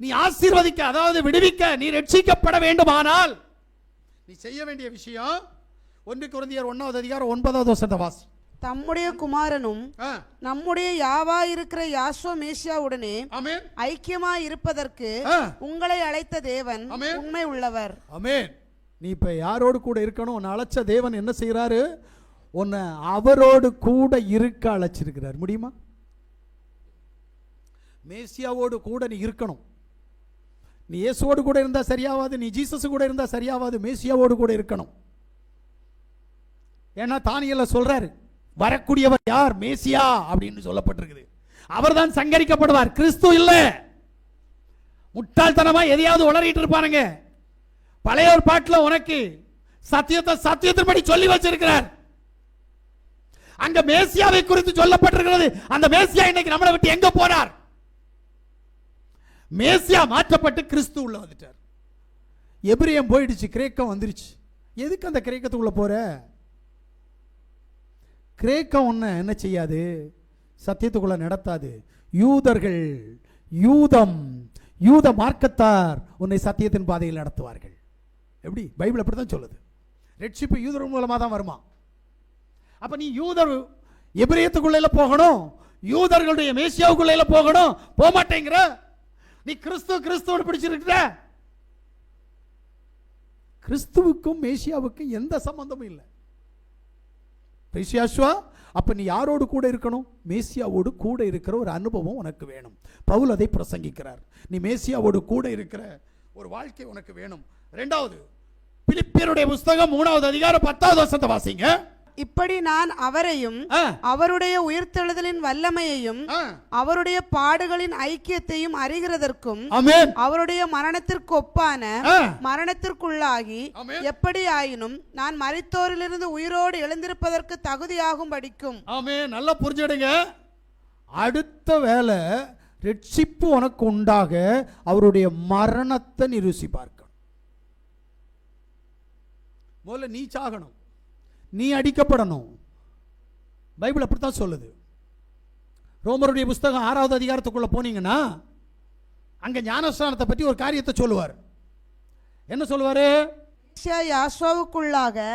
ஆசீர்வதிக்க அதாவது விடுவிக்க நீ ரட்சிக்கப்பட வேண்டுமானால் நீ செய்ய வேண்டிய விஷயம் ஒன்று குருந்தியர் ஒன்னாவது அதிகாரம் ஒன்பதாவது வசந்த வாசி. தம்முடைய குமாரனும் நம்முடைய யாவா இருக்கிற யாஸ்வ மேசியாவுடனே ஆமென். ஐக்கியமாய் இருப்பதற்கு. உங்களை அழைத்த தேவன். உண்மை உள்ளவர். ஆமென். நீ இப்ப யாரோடு கூட இருக்கணும்? உன்னை அழைச்ச தேவன் என்ன செய்யறாரு உன்னை அவரோடு கூட இருக்க அழைச்சிருக்கிறார். முடியுமா? மேசியாவோடு கூட நீ இருக்கணும். நீ இயேசுவோடு கூட இருந்தால் சரியாவாது நீ ஜீசஸ் கூட இருந்தால் சரியாவாது மேசியாவோடு கூட இருக்கணும். ஏன்னா தானியல்ல சொல்றாரு வரக்கூடியவர் யார்? மேசியா அப்படின்னு சொல்லப்பட்டிருக்குது. அவர் தான் சங்கரிக்கப்படுவார். கிறிஸ்து இல்லை. முட்டாள்தனமா எதையாவது உளறிட்டு இருப்பானுங்க. பழைய ஒரு பாட்டில் உனக்கு சத்தியத்தை சத்தியத்தின்படி சொல்லி வச்சிருக்கிறார். அங்க மேசியாவை குறித்து சொல்லப்பட்டிருக்கிறது. அந்த மேசியா இன்னைக்கு நம்மளை விட்டு எங்க போனார் மேசியா மாற்றப்பட்டு கிறிஸ்து உள்ள வந்துட்டார். எபிரியம் போயிடுச்சு கிரேக்கம் வந்துருச்சு. எதுக்கு அந்த கிரேக்கத்துக்குள்ளே போற? கிரேக்கம் ஒன்று என்ன செய்யாது? சத்தியத்துக்குள்ள நடத்தாது. யூதர்கள் யூதம் யூத மார்க்கத்தார் உன்னை சத்தியத்தின் பாதையில் நடத்துவார்கள். எப்படி? பைபிள் அப்படி தான் சொல்லுது ரெட்ஷிப்பு யூதர் மூலமாக தான் வருமா? அப்போ நீ யூதர் எபிரியத்துக்குள்ளே போகணும் யூதர்களுடைய மேசியாவுக்குள்ளே போகணும் போக மாட்டேங்கிற நீ கிறிஸ்து கிறிஸ்துவனை பிடிச்சிருக்கிற? கிறிஸ்துவுக்கும் மேசியாவுக்கும் எந்த சம்பந்தமும் இல்லை. பேசியாஸ்வா அப்ப நீ யாரோடு கூட இருக்கணும்? மேசியாவோடு கூட இருக்கிற ஒரு அனுபவம் உனக்கு வேணும். பவுல் அதை பிரசங்கிக்கிறார். நீ மேசியாவோடு கூட இருக்கிற ஒரு வாழ்க்கை உனக்கு வேணும். ரெண்டாவது பிலிப்பியருடைய புஸ்தகம் மூணாவது அதிகாரம் பத்தாவது வருஷத்தை வாசிங்க. இப்படி நான் அவரையும் அவருடைய உயிர்த்தெழுதலின் வல்லமையையும். அவருடைய பாடுகளின் ஐக்கியத்தையும் அறிகிறதற்கும் அவருடைய மரணத்திற்கு ஒப்பான. மரணத்திற்குள்ளாகி. எப்படி ஆயினும் நான் மரித்தோரிலிருந்து உயிரோடு எழுந்திருப்பதற்கு தகுதியாகும் படிக்கும் ஆமே நல்லா புரிஞ்சிடுங்க அடுத்த வேலை ரட்சிப்பு உனக்கு உண்டாக அவருடைய மரணத்தை நீ ருசி பார்க்கணும். முதல்ல நீ சாகணும். நீ அடிக்கப்படணும். பைபிள் அப்படித்தான் சொல்லுது. ரோமருடைய புஸ்தகம் ஆறாவது அதிகாரத்துக்குள்ள போனீங்கன்னா அங்க ஞானஸ்தானத்தை பற்றி ஒரு காரியத்தை சொல்லுவார். என்ன சொல்லுவாரு?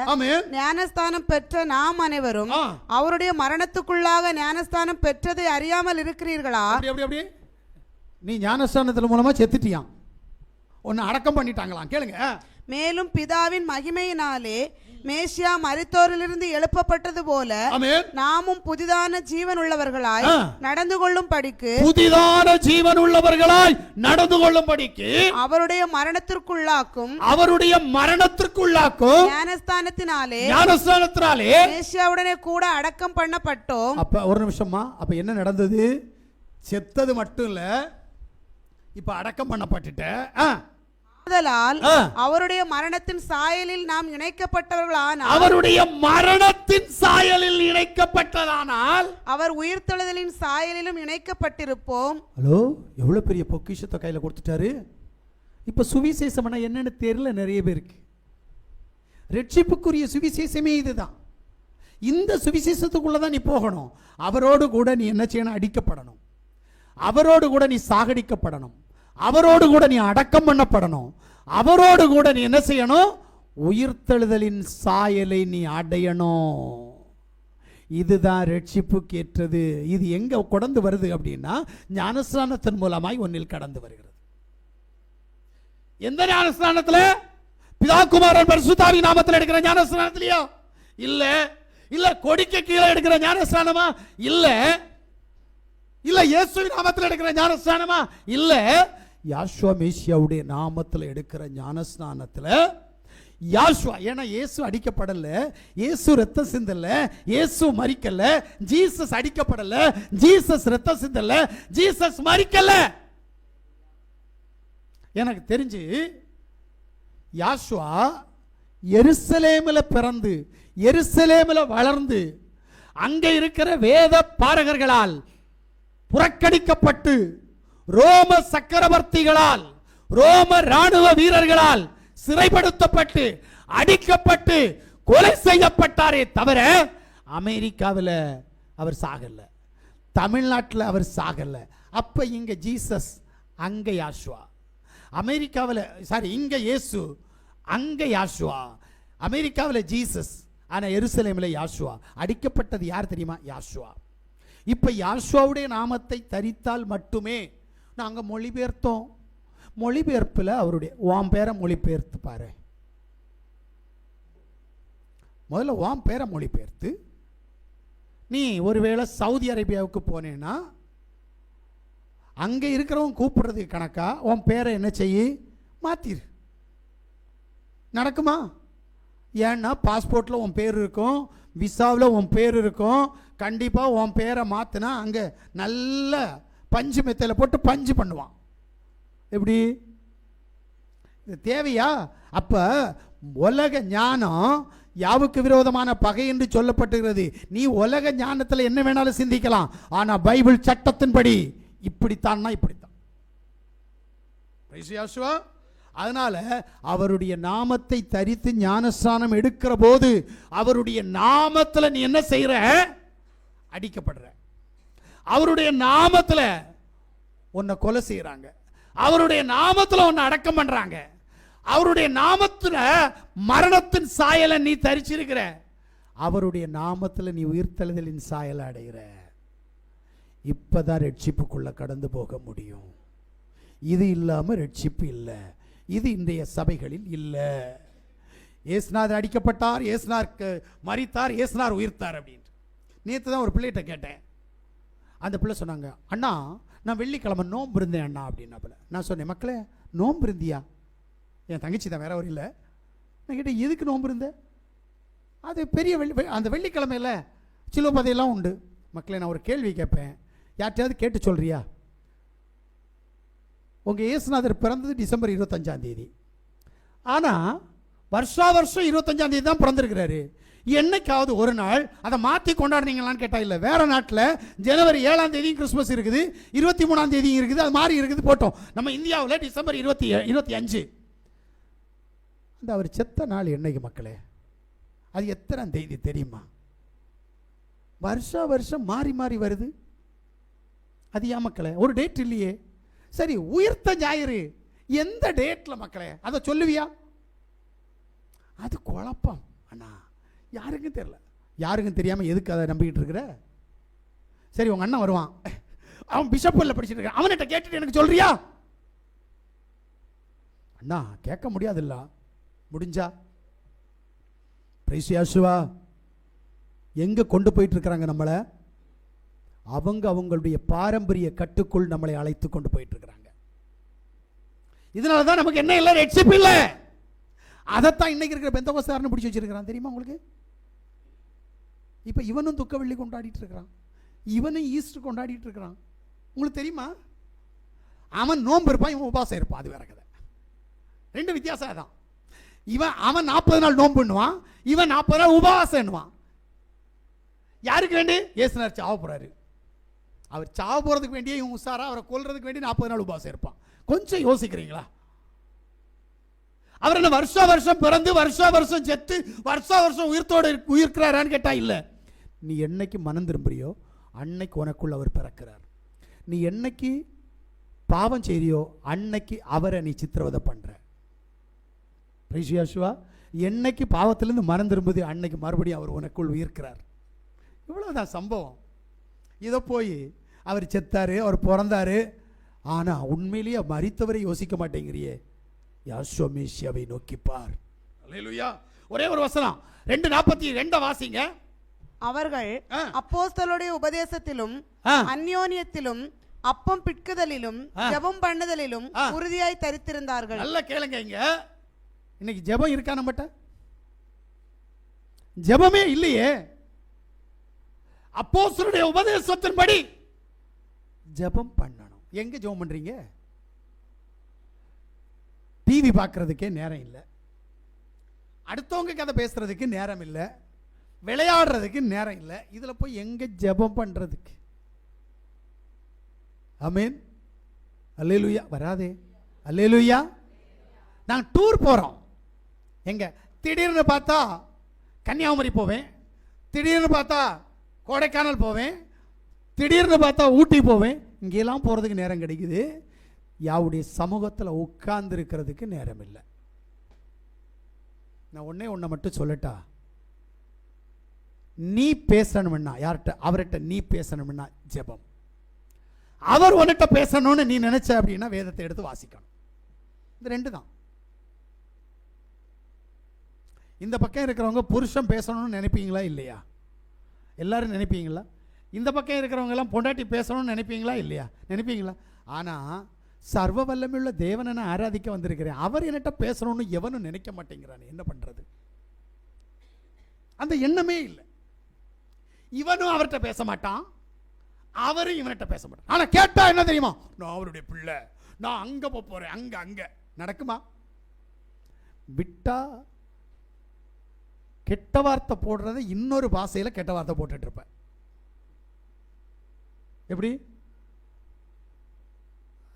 ஆமென். ஞானஸ்தானம் பெற்ற நாம் அனைவரும். அவருடைய மரணத்துக்குள்ளாக ஞானஸ்தானம் பெற்றதை அறியாமல் இருக்கிறீர்களா? நீ ஞானஸ்தானத்தில் மூலமா செத்துட்டியான் உன்னை அடக்கம் பண்ணிட்டாங்களாம். கேளுங்க. மேலும் பிதாவின் மகிமையினாலே மேசியா மரித்தோரிலிருந்து எழுப்பப்பட்டது போல நாமும் புதிதான ஜீவன் உள்ளவர்களாய். நடந்து கொள்ளும் படிக்கு புதிதான ஜீவன் உள்ளவர்களாய் நடந்து கொள்ளும்படிக்கு அவருடைய மரணத்திற்குள்ளாக்கும் அவருடைய மரணத்திற்குள்ளாக்கும் ஞானஸ்தானத்தினாலே ஞானஸ்தானத்தினாலே மேசியாவுடனே கூட அடக்கம் பண்ணப்பட்டோம். அப்ப ஒரு நிமிஷமா அப்ப என்ன நடந்தது? செத்தது மட்டும் இல்ல. இப்ப அடக்கம் பண்ணப்பட்டுட்ட. ஆதலால். அவருடைய மரணத்தின் சாயலில் நாம் இணைக்கப்பட்டவர்களானால் அவருடைய மரணத்தின் சாயலில் இணைக்கப்பட்டதானால் அவர் உயிர்த்தெழுதலின் சாயலிலும் இணைக்கப்பட்டிருப்போம். ஹலோ எவ்வளவு பெரிய பொக்கிஷத்தை கையில கொடுத்துட்டாரு? இப்ப சுவிசேஷம்னா என்னன்னு தெரியல நிறைய பேருக்கு. ரட்சிப்புக்குரிய சுவிசேஷமே இதுதான். இந்த சுவிசேஷத்துக்குள்ள தான் நீ போகணும். அவரோடு கூட நீ என்ன செய்யணும்? அடிக்கப்படணும். அவரோடு கூட நீ சாகடிக்கப்படணும். அவரோடு கூட நீ அடக்கம் பண்ணப்படணும். அவரோடு கூட நீ என்ன செய்யணும்? உயிர்த்தெழுதலின் சாயலை நீ அடையணும். இதுதான் ரட்சிப்புக்கு ஏற்றது இது எங்க கடந்து வருது அப்படின்னா ஞானஸ்நானத்தின் மூலமாய் ஒன்னில் கடந்து வருகிறது. எந்த ஞானஸ்தானத்தில் பிதாகுமாரன் பரிசுத்தாவி நாமத்தில் எடுக்கிற ஞானஸ்தானத்திலையோ இல்ல. இல்ல கொடிக்கு கீழே எடுக்கிற ஞானஸ்நானமா? இல்ல. இல்ல இயேசு நாமத்தில் எடுக்கிற ஞானஸ்நானமா? இல்ல. யாஷ்வா மேசியாவுடைய நாமத்தில் எடுக்கிற ஞானஸ்நானத்தில் யாஷ்வா ஏன்னா இயேசு அடிக்கப்படல இயேசு ரத்த சிந்தலை இயேசு மறிக்கலை ஜீசஸ் அடிக்கப்படலை ஜீசஸ் ரத்த சிந்தலை ஜீசஸ் மறிக்கலை எனக்கு தெரிஞ்சு யாஷ்வா எருசலேமில் பிறந்து எருசலேமில் வளர்ந்து அங்கே இருக்கிற வேத பாடகர்களால் புறக்கணிக்கப்பட்டு ரோம சக்கரவர்த்திகளால் ரோம ராணுவ வீரர்களால் சிறைப்படுத்தப்பட்டு அடிக்கப்பட்டு கொலை செய்யப்பட்டாரே தவிர அமெரிக்காவில் அவர் சாகல. தமிழ்நாட்டில் அவர் சாகல. அப்ப இங்க ஜீசஸ் அங்க யாஷ்வா. அமெரிக்காவில் சாரி இங்க இயேசு அங்க யாஷுவா. அமெரிக்காவில் ஜீசஸ் ஆனால் எருசலேமில் யாஷுவா. அடிக்கப்பட்டது யார் தெரியுமா? யாஷுவா. இப்போ யாஷ்வாவுடைய நாமத்தை தரித்தால் மட்டுமே நாங்கள் மொழிபெயர்த்தோம். மொழிபெயர்ப்பில் அவருடைய உன் பேரை மொழிபெயர்த்து பாரு. முதல்ல உன் பேரை மொழிபெயர்த்து. நீ ஒருவேளை சவுதி அரேபியாவுக்கு போனேன்னா அங்கே இருக்கிறவங்க கூப்பிடுறதுக்கு கணக்கா? உன் பேரை என்ன செய்யி? மாற்றிரு நடக்குமா? ஏன்னா பாஸ்போர்ட்டில் உன் பேர் இருக்கும் விசாவில் உன் பேர் இருக்கும். கண்டிப்பாக உன் பேரை மாற்றினா அங்கே நல்ல பஞ்சு மெத்தையில் போட்டு பஞ்சு பண்ணுவான். எப்படி? இது தேவையா? அப்போ உலக ஞானம் யாவுக்கு விரோதமான பகை என்று சொல்லப்பட்டுகிறது நீ உலக ஞானத்தில் என்ன வேணாலும் சிந்திக்கலாம். ஆனால் பைபிள் சட்டத்தின்படி இப்படித்தான்னா இப்படித்தான். Praise அதனால அவருடைய நாமத்தை தரித்து ஞானஸ்தானம் எடுக்கிற போது அவருடைய நாமத்தில் நீ என்ன செய்யற அடிக்கப்படுற. அவருடைய நாமத்தில் உன்னை கொலை செய்கிறாங்க அவருடைய நாமத்தில் உன்னை அடக்கம் பண்ணுறாங்க அவருடைய நாமத்தில் மரணத்தின் சாயலை நீ தரிச்சிருக்கிற. அவருடைய நாமத்தில் நீ உயிர்த்தெழுதலின் சாயலை அடைகிற இப்பதான் ரட்சிப்புக்குள்ளே கடந்து போக முடியும். இது இல்லாமல் ரட்சிப்பு இல்லை. இது இன்றைய சபைகளில் இல்லை. ஏசுநாதர் அடிக்கப்பட்டார் ஏசுனார் மறித்தார் மரித்தார் ஏசுனார் உயிர்த்தார் அப்படின்ட்டு. நேற்று தான் ஒரு பிள்ளைகிட்ட கேட்டேன். அந்த பிள்ளை சொன்னாங்க அண்ணா நான் வெள்ளிக்கிழமை நோம்பு இருந்தேன் அண்ணா அப்படின்னாப்புல நான் சொன்னேன் மக்களே நோன்பு இருந்தியா? என் தங்கச்சி தான் வேற ஒரு இல்லை நான் கேட்டேன் எதுக்கு நோம்பு இருந்தேன் அது பெரிய வெள்ளி வெ- அந்த வெள்ளிக்கிழமையில சிலுவபதையெல்லாம் உண்டு. மக்களே நான் ஒரு கேள்வி கேட்பேன். யார்கிட்டயாவது கேட்டு சொல்கிறியா உங்கள் இயேசுநாதர் பிறந்தது டிசம்பர் இருபத்தஞ்சாந்தேதி ஆனால் வருஷா வருஷம் இருபத்தஞ்சாந்தேதி தான் பிறந்திருக்கிறாரு. என்னைக்காவது ஒரு நாள் அதை மாற்றி கொண்டாடுனீங்களான்னு கேட்டால் இல்லை. வேறு நாட்டில் ஜனவரி ஏழாம் தேதியும் கிறிஸ்மஸ் இருக்குது இருபத்தி மூணாம் தேதியும் இருக்குது அது மாதிரி இருக்குது போட்டோம். நம்ம இந்தியாவில் டிசம்பர் இருபத்தி ஏ- இருபத்தி அஞ்சு. அந்த அவர் செத்த நாள் என்னைக்கு மக்களே? அது எத்தனாம் தேதி தெரியுமா? வருஷம் வருஷம் மாறி மாறி வருது. அது ஏன் மக்களே? ஒரு டேட் இல்லையே. சரி உயிர்த்த ஞாயிறு. எந்த டேட்டில் மக்களே? அதை சொல்லுவியா? அது குழப்பம் அண்ணா. யாருக்கும் தெரியல. யாருக்கும் தெரியாமல் எதுக்கு அதை நம்பிக்கிட்டு இருக்கிற? சரி உங்கள் அண்ணன் வருவான். அவன் பிஷப்பில் படிச்சுட்டு இருக்கான். அவன்கிட்ட கேட்டுட்டு எனக்கு சொல்றியா? அண்ணா கேட்க முடியாதுல்ல. முடிஞ்சா? பிரைசியாசுவா எங்கே கொண்டு போயிட்டு இருக்கிறாங்க நம்மளை? அவங்க அவங்களுடைய பாரம்பரிய கட்டுக்குள் நம்மளை அழைத்து கொண்டு போயிட்டு இருக்கிறாங்க. இதனால தான் நமக்கு என்ன இல்லை? ரெட்சிப் இல்லை. அதைத்தான் இன்னைக்கு இருக்கிற பெந்தகோஸ்தாரன்னு பிடிச்சி வச்சிருக்கிறான். தெரியுமா உங்களுக்கு? இப்போ இவனும் துக்க வெள்ளி கொண்டாடிட்டு இருக்கிறான் இவனும் ஈஸ்டர் கொண்டாடிட்டு இருக்கிறான் உங்களுக்கு தெரியுமா? அவன் நோன்பு இருப்பான் இவன் உபாசம் இருப்பான் அது வேற கதை. ரெண்டு வித்தியாசம் அதான். இவன் அவன் நாற்பது நாள் நோன்பு பண்ணுவான் இவன் நாற்பது நாள் உபவாசம் பண்ணுவான் யாருக்கு வேண்டி? இயேசுனார் சாவ போறாரு. அவர் சாவ போறதுக்கு வேண்டியே இவன் உஷாரா அவரை கொல்றதுக்கு வேண்டி நாற்பது நாள் உபாசம் இருப்பான். கொஞ்சம் யோசிக்கிறீங்களா? அவர் என்ன வருஷா வருஷம் பிறந்து வருஷா வருஷம் செத்து வருஷா வருஷம் உயிர்த்தோடு உயிர்க்கிறாரான்னு கேட்டா இல்லை. நீ என்னைக்கு மனம் திரும்புறியோ அன்னைக்கு உனக்குள்ள அவர் பிறக்கிறார். நீ என்னைக்கு பாவம் செய்கிறியோ அன்னைக்கு அவரை நீ சித்திரவதை பண்ற. பிரைசியாசுவா என்னைக்கு பாவத்திலேருந்து மனம் திரும்புது அன்னைக்கு மறுபடியும் அவர் உனக்குள் உயிர்க்கிறார். இவ்வளோதான் சம்பவம். இதை போய் அவர் செத்தாரு அவர் பிறந்தாரு. ஆனால் உண்மையிலேயே மறித்தவரை யோசிக்க மாட்டேங்கிறியே. யாஸ்வமேஷியாவை நோக்கிப்பார். ஒரே ஒரு வசனம். ரெண்டு நாற்பத்தி ரெண்டை வாசிங்க. அவர்கள் ஆ. அப்போஸ்தலருடைய உபதேசத்திலும். அந்யோன்யத்திலும் அப்பம் பிட்குதலிலும். ஜெபம் பண்ணுதலிலும். உறுதியாய் தரித்திருந்தார்கள் நல்லா கேளுங்க இங்க இன்னைக்கு ஜெபம் இருக்கா நம்மகிட்ட ஜெபமே இல்லையே அப்போஸ்தலருடைய உபதேசத்தின்படி ஜெபம் பண்ணணும் எங்க ஜெபம் பண்றீங்க டிவி பார்க்கறதுக்கே நேரம் இல்லை அடுத்தவங்க கதை பேசுறதுக்கு நேரம் இல்லை விளையாடுறதுக்கு நேரம் இல்லை. இதில் போய் எங்கே ஜெபம் பண்ணுறதுக்கு அமீன் அல்லேலூயா. வராதே. அல்லேலூயா. நாங்கள் டூர் போகிறோம் எங்கே? திடீர்னு பார்த்தா கன்னியாகுமரி போவேன். திடீர்னு பார்த்தா கொடைக்கானல் போவேன். திடீர்னு பார்த்தா ஊட்டி போவேன். இங்கெல்லாம் போகிறதுக்கு நேரம் கிடைக்குது. யாவுடைய சமூகத்தில் உட்கார்ந்து இருக்கிறதுக்கு நேரம் இல்லை. நான் ஒன்றே ஒன்றை மட்டும் சொல்லட்டா? நீ பேசணும்னா யார்கிட்ட? அவர்கிட்ட நீ பேசணும்னா ஜெபம். அவர் உன்கிட்ட பேசணும்னு நீ நினைச்ச அப்படின்னா வேதத்தை எடுத்து வாசிக்கணும். இந்த ரெண்டு தான் இந்த பக்கம் இருக்கிறவங்க புருஷன் பேசணும்னு நினைப்பீங்களா இல்லையா? எல்லாரும் நினைப்பீங்களா? இந்த பக்கம் இருக்கிறவங்கெல்லாம் பொண்டாட்டி பேசணும்னு நினைப்பீங்களா இல்லையா? நினைப்பீங்களா? ஆனால் சர்வ வல்லமையுள்ள தேவனை நான் ஆராதிக்க வந்திருக்கிறேன். அவர் என்கிட்ட பேசணும்னு எவனும் நினைக்க மாட்டேங்கிறான். என்ன பண்ணுறது அந்த எண்ணமே இல்லை. இவனும் அவர்கிட்ட பேச மாட்டான் அவரும் இவன்கிட்ட பேச மாட்டான் ஆனால் கேட்டால் என்ன தெரியுமா? நான் அவருடைய பிள்ளை. நான் அங்கே போக போகிறேன் அங்கே அங்கே. நடக்குமா? விட்டா கெட்ட வார்த்தை போடுறத இன்னொரு பாசையில் கெட்ட வார்த்தை போட்டுட்ருப்பேன் எப்படி?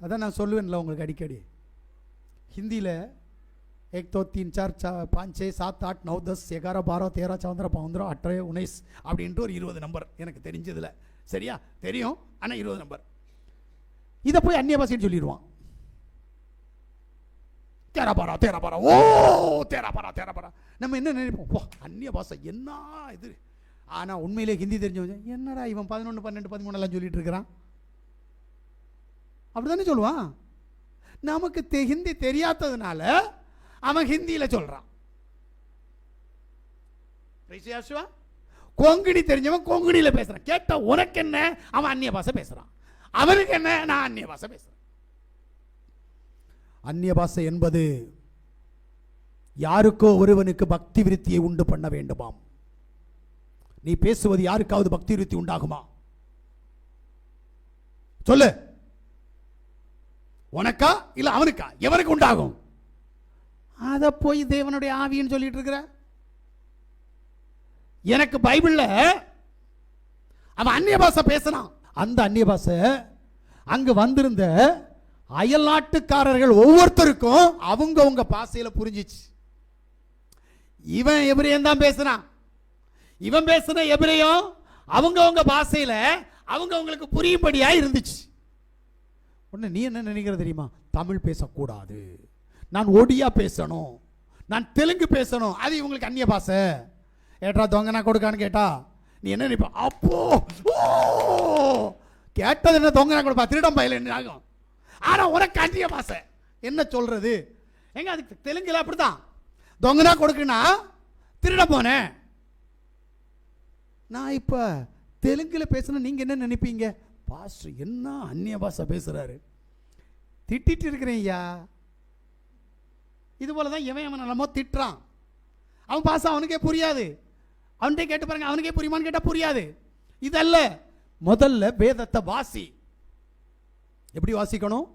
அதான் நான் சொல்லுவேன்ல உங்களுக்கு அடிக்கடி. ஹிந்தியில் एक दो तीन चार चार पाँच छः सात आठ नौ दस ग्यारह बारह तेरह चौदह पंद्रह अठारह उन्नीस அப்படின்ட்டு ஒரு இருபது நம்பர் எனக்கு தெரிஞ்சதுல சரியா தெரியும் ஆனால் இருபது நம்பர் இதை போய் அந்நிய பாஷைன்னு சொல்லிடுவான் தேரா பாரா தேரா பாரா ஓ தேரா பாரா தேரா பாரா நம்ம என்ன நினைப்போம் போ அந்நிய பாஷை என்ன இது ஆனால் உண்மையிலே ஹிந்தி தெரிஞ்சவங்க என்னடா இவன் பதினொன்று பன்னெண்டு பதிமூணெல்லாம் சொல்லிட்டு இருக்கிறான் அப்படிதானே சொல்லுவான் நமக்கு தெ- ஹிந்தி தெரியாததுனால அவன் ஹிந்தியில சிவா? கொங்கணி தெரிஞ்சவன் கொங்கணியில பேசுறான். கேட்ட உனக்கு என்ன அவன் அந்நிய பாஷை பேசுறான். அவனுக்கு என்ன நான் அந்நிய பாஷை பேசுறேன். அந்நிய பாஷை என்பது யாருக்கோ ஒருவனுக்கு பக்தி விருத்தியை உண்டு பண்ண வேண்டுமாம். நீ பேசுவது யாருக்காவது பக்தி விருத்தி உண்டாகுமா? சொல்லு. உனக்கா இல்ல அவனுக்கா? எவனுக்கு உண்டாகும்? அதை போய் தேவனுடைய ஆவின்னு சொல்லிட்டு இருக்கிற? எனக்கு பைபிளில் அவன் அந்நிய பாஷை பேசினான். அந்த அந்நிய பாஷை அங்க வந்திருந்த அயல்நாட்டுக்காரர்கள் ஒவ்வொருத்தருக்கும் அவங்க உங்க பாஷையில புரிஞ்சிச்சு. இவன் எபிரேயம் தான் பேசுனான். இவன் பேசுன எபிரேயம் அவங்க அவங்க பாஷையில அவங்க அவங்களுக்கு புரியும்படியா இருந்துச்சு. உடனே நீ என்ன நினைக்கிற தெரியுமா? தமிழ் பேசக்கூடாது. நான் ஒடியா பேசணும். நான் தெலுங்கு பேசணும். அது இவங்களுக்கு அந்நிய பாஷை. ஏட்ரா தொங்கனா கொடுக்கான்னு கேட்டா நீ என்ன நினைப்ப? அப்போ ஓ கேட்டது என்ன தொங்கனா கொடுப்பா? திருடம் பயில என்ன ஆகும்? ஆனால் உனக்கு அந்நிய பாஷை. என்ன சொல்றது? எங்க அதுக்கு தெலுங்குல அப்படிதான் தொங்கனா கொடுக்குன்னா திருட போனேன் நான் இப்ப தெலுங்குல பேசுனா நீங்க என்ன நினைப்பீங்க? பாஸ்டர் என்ன அந்நிய பாஷை பேசுறாரு? திட்டிட்டு இருக்கிறேன் ஐயா. இது போல தான் இவன் அவன் நிலமோ திட்டுறான். அவன் பாசம் அவனுக்கே புரியாது. அவன்கிட்ட கேட்டு பாருங்க அவனுக்கே புரியுமான்னு கேட்டால் புரியாது. இதல்ல முதல்ல வேதத்தை வாசி. எப்படி வாசிக்கணும்?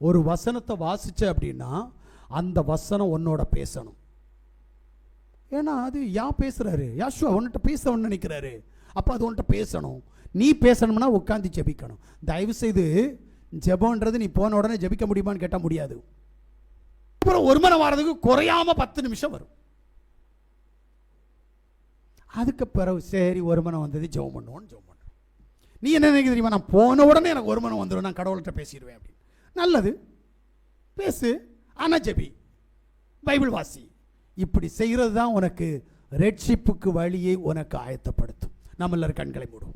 ஒரு வசனத்தை வாசிச்ச அப்படின்னா அந்த வசனம் உன்னோட பேசணும். ஏன்னா அது யா பேசுறாரு? யாஷுவா உன்கிட்ட பேசணும்னு நினைக்கிறாரு. அப்போ அது உன்கிட்ட பேசணும். நீ பேசணும்னா உட்காந்து ஜெபிக்கணும். தயவு செய்து ஜெபம்ன்றது நீ போன உடனே ஜெபிக்க முடியுமான்னு கேட்டால் முடியாது. அப்புறம் ஒரு மணி வாரத்துக்கு குறையாம பத்து நிமிஷம் வரும். அதுக்கு பிறகு சரி ஒரு மணி வந்தது ஜெபம் பண்ணுவோன்னு ஜெபம் பண்ணுறோம் நீ என்ன நினைக்க தெரியுமா? நான் போன உடனே எனக்கு ஒரு மனம் வந்துடும் நான் கடவுள்கிட்ட பேசிடுவேன் அப்படின்னு. நல்லது. பேசு. ஆனால் ஜெபி. பைபிள் வாசி. இப்படி செய்கிறது தான் உனக்கு ரெட்ஷிப்புக்கு வழியை உனக்கு ஆயத்தப்படுத்தும். நம்மளர் கண்களை மூடும்